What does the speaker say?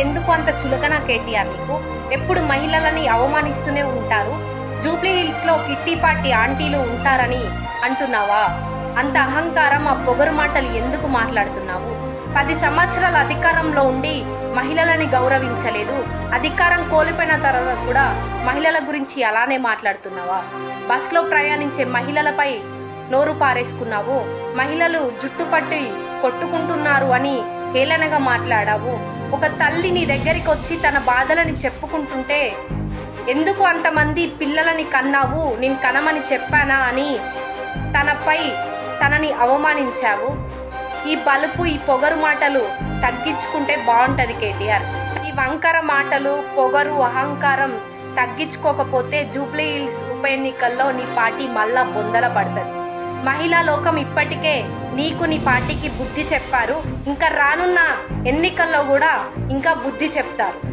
ఎందుకు అంత చులకన కేటీఆర్ నీకు? ఎప్పుడు మహిళలని అవమానిస్తూనే ఉంటారు. జూబ్లీ హిల్స్లో కిట్టి పార్టీ ఆంటీలు ఉంటారని అంటున్నావా? అంత అహంకారం ఆ పొగరు మాటలు ఎందుకు మాట్లాడుతున్నావు? పది సంవత్సరాల అధికారంలో ఉండి మహిళలని గౌరవించలేదు. అధికారం కోల్పోయిన తర్వాత కూడా మహిళల గురించి అలానే మాట్లాడుతున్నావా? బస్లో ప్రయాణించే మహిళలపై నోరు పారేసుకున్నావు. మహిళలు జుట్టు పట్టి కొట్టుకుంటున్నారు అని హేళనగా మాట్లాడావు. ఒక తల్లి నీ దగ్గరికి వచ్చి తన బాధలని చెప్పుకుంటుంటే ఎందుకు అంతమంది పిల్లలని కన్నావు? నేను కనమని చెప్పానా? అని తనపై తనని అవమానించావు. ఈ బలుపు ఈ పొగరు మాటలు తగ్గించుకుంటే బాగుంటుంది కేటీఆర్. ఈ వంకర మాటలు పొగరు అహంకారం తగ్గించుకోకపోతే జూబ్లీ హిల్స్ ఉప ఎన్నికల్లో నీ పార్టీ మళ్ళా బొందల పడుతుంది మహిళా లోకం ఇప్పటికే నీకు నీ పార్టీకి బుద్ధి చెప్పారు. ఇంకా రానున్న ఎన్నికల్లో కూడా ఇంకా బుద్ధి చెప్తారు.